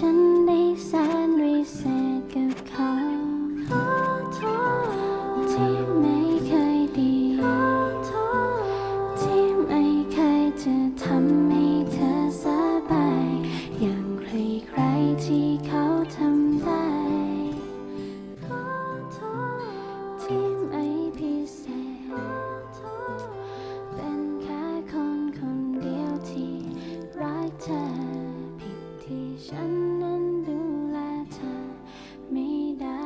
ฉัน ฉันนั้นดูแลเธอไม่ได้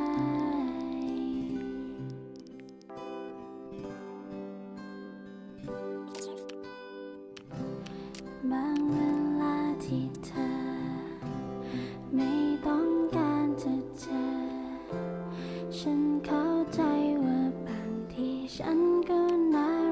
บางเวลาที่เธอ ไม่ต้องการจะเจอ ฉันเข้าใจว่าบางทีฉันก็น่า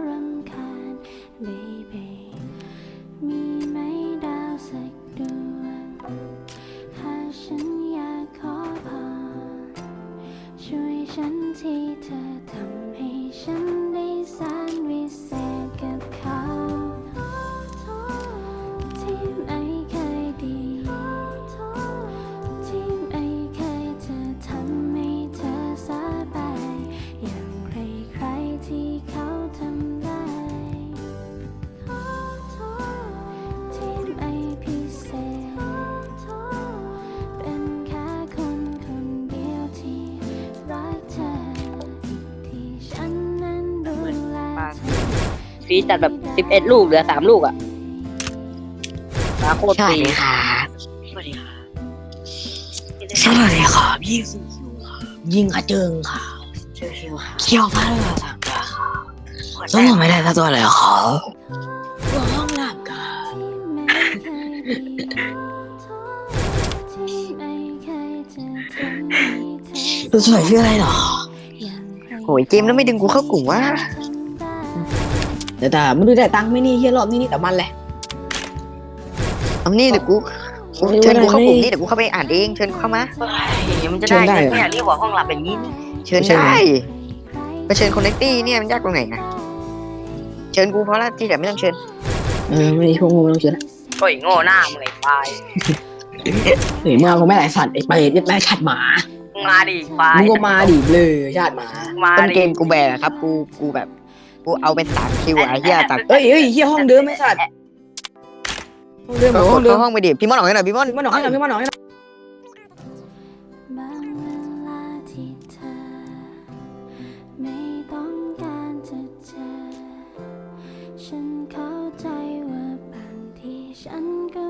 ฟีดจัดแบบสิบเอ็ดลูกเหลือสามลูกอะมาโคตรสวัสตีดีค่ะสวัสดีค่ะสวัสดีค่ะพี่ฟูคิวค่ะยิงกระเจิงค่ะชิวๆค่ะเคี่ยวผ้าเรือสังกาค่ะต้องบอกไม่ได้สักตัวเลยค่ะตัวห้องหลับกันที่ไม่เคยดีขอโทษที่ไม่เคยจะทำให้เธอตัวสวยชื่ออะไรหรออย่างใครโอ้ยเจมส์แล้วไม่ดึงกูเข้ากลุ่มวะ เดี๋ยวแต่มึงดูแต่ตังค์ไม่นี่เฮียรอบนี้นี่แต่มันแหละ เอานี่เดี๋ยวกูกูไม่เชิญกูเข้ากลุ่มไม่นี่เดี๋ยวกูเข้าไปอ่านเองเชิญกูเข้ามาเดี๋ยวมันจะเชิได้ญได้เนี่ยเนี่ยเรียกว่าห้องหลับอย่างนี้นี่เชิญเชิญได้ไปเชิญคนเน็กตี้เนี่ยมันยากตรงไหนนะเชิญกูเพราะละที่แต่ไม่ต้องเชิญเออไม่ได้พวกมึงไม่ต้องเชื่อโอ้ยโง่หน้ามึงไอ้ควายเฮ้ยมึงเอากูไม่ไหลสัตว์ไอ้เปรตยัดแม่ชาติหมามึงมาดิควายมึงก็มาดิเลยชาติหมามาต้นดิเกมกูแบกอะครับ กูกูแบบ กูเอาเป็นสามคิวไอ้เหี้ยตัดเอ้ยเอ้ยเฮียห้องเดิมไอ้สัตว์ห้องเดิมห้องเดิมห้องไปดิพี่มอนออกให้หน่อยพี่มอนพี่มาหน่อยพี่มาหน่อยฉันเข้าใจว่าบางทีฉันก็